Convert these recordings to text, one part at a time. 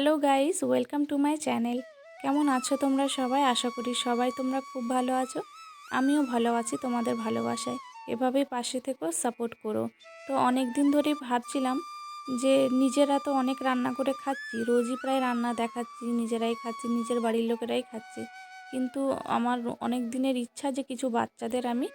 Hello guys, welcome to my channel. কেমন আছো তোমরা সবাই? আশা করি সবাই তোমরা খুব ভালো আছো। আমিও ভালো আছি তোমাদের ভালোবাসায়। এভাবেই পাশে থেকেও সাপোর্ট করো। তো অনেক দিন ধরেই ভাবছিলাম যে নিজেরা তো অনেক রান্না করে খাচ্ছি, রোজই প্রায় রান্না দেখাচ্ছি, নিজেরাই খাচ্ছি, নিজের বাড়ির লোকেরাই খাচ্ছে। কিন্তু আমার অনেক দিনের ইচ্ছা যে কিছু বাচ্চাদের আমি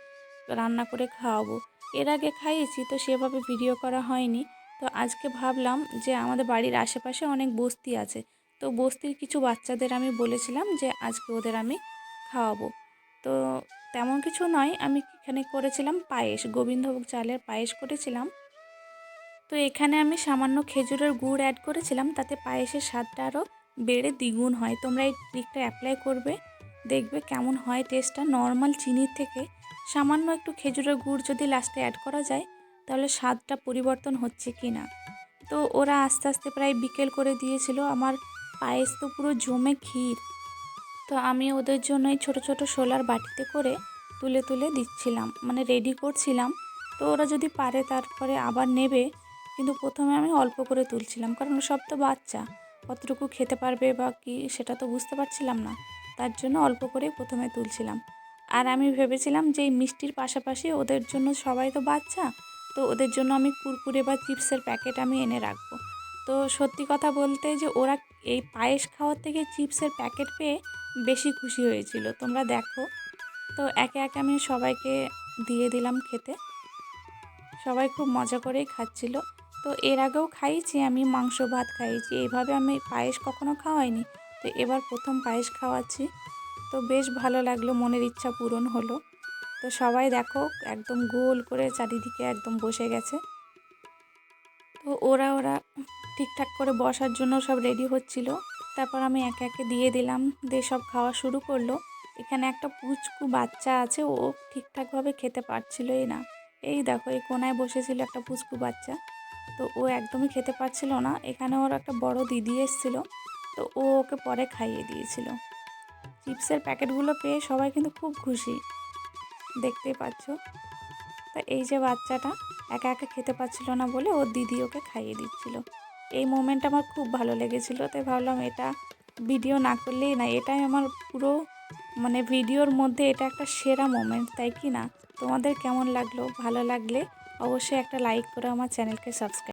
রান্না করে খাওয়াবো। এর আগে খাইয়েছি, তো সেভাবে ভিডিও করা হয়নি। তো আজকে ভাবলাম যে আমাদের বাড়ির আশেপাশে অনেক বস্তি আছে। তো বস্তির কিছু বাচ্চাদের আমি বলেছিলাম যে আজকে ওদের আমি খাওয়াবো। তো তেমন কিছু নয়, আমি এখানে করেছিলাম পায়েস, গোবিন্দভোগ চালের পায়েস করেছিলাম। তো এখানে আমি সামান্য খেজুরের গুড় অ্যাড করেছিলাম, তাতে পায়েসের স্বাদটা আরও বেড়ে দ্বিগুণ হয়। তোমরা এই ট্রিকটা অ্যাপ্লাই করবে, দেখবে কেমন হয় টেস্টটা নর্মাল চিনির থেকে সামান্য একটু খেজুরের গুড় যদি লাস্টে অ্যাড করা যায় তাহলে স্বাদটা পরিবর্তন হচ্ছে কি না? তো ওরা আস্তে আস্তে প্রায় বিকেল করে দিয়েছিল, আমার পায়েস তো পুরো জমে ক্ষীর। তো আমি ওদের জন্যই ছোট ছোট শোলার বাটিতে করে তুলে তুলে দিচ্ছিলাম মানে রেডি করছিলাম। তো ওরা যদি পারে তারপরে আবার নেবে, কিন্তু প্রথমে আমি অল্প করে তুলছিলাম, কারণ সব তো বাচ্চা। কতটুকু খেতে পারবে বা কি সেটা তো বুঝতে পারছিলাম না, তার জন্য অল্প করেই প্রথমে তুলছিলাম। আর আমি ভেবেছিলাম যে এই মিষ্টির পাশাপাশি ওদের জন্য সবাই তো বাচ্চা তো ওদের জন্য আমি কুরকুরে বা চিপসের প্যাকেট আমি এনে রাখব। তো সত্যি কথা বলতে যে ওরা এই পায়েস খাওয়ার থেকে চিপসের প্যাকেট পেয়ে বেশি খুশি হয়েছিল। তোমরা দেখো। তো একে একে আমি সবাইকে দিয়ে দিলাম খেতে। সবাই খুব মজা করেই খাচ্ছিল। তো এর আগেও খাইয়েছি, আমি মাংস ভাত খাইয়েছি। এইভাবে আমি পায়েস কখনো খাওয়াইনি। তো এবার প্রথম পায়েস খাওয়াচ্ছি। তো বেশ ভালো লাগল, মনের ইচ্ছা পূরণ হলো। তো সবাই দেখো, একদম গোল করে চারিদিকে একদম বসে গেছে। তো ওরা ওরা ঠিকঠাক করে বসার জন্য সব রেডি হচ্ছিল। তারপর আমি একে একে দিয়ে দিলাম, দিয়ে সব খাওয়া শুরু করল। এখানে একটা পুচকু বাচ্চা আছে, ও ঠিকঠাকভাবে খেতে পারছিলই না। এই দেখো, এই কোনায় বসেছিল একটা পুচকু বাচ্চা। তো ও একদমই খেতে পারছিল না। এখানে ওর একটা বড় দিদি এসেছিল, তো ও ওকে পরে খাইয়ে দিয়েছিল। চিপসের প্যাকেটগুলো পেয়ে সবাই কিন্তু খুব খুশি। দেখতেই পাচ্ছ। তো এই যে বাচ্চাটা একা একা খেতে পাচ্ছিল না বলে ওর দিদি ওকে খাইয়ে দিচ্ছিল। এই মোমেন্ট আমার খুব ভালো লেগেছিল, তাই ভাবলাম এটা ভিডিও না করলেই না, এটাই আমার পুরো মানে ভিডিওর মধ্যে এটা একটা সেরা মোমেন্ট তাই কি না? তোমাদের কেমন লাগল? ভালো লাগলে অবশ্যই একটা লাইক করে আমার চ্যানেলকে সাবস্ক্রাইব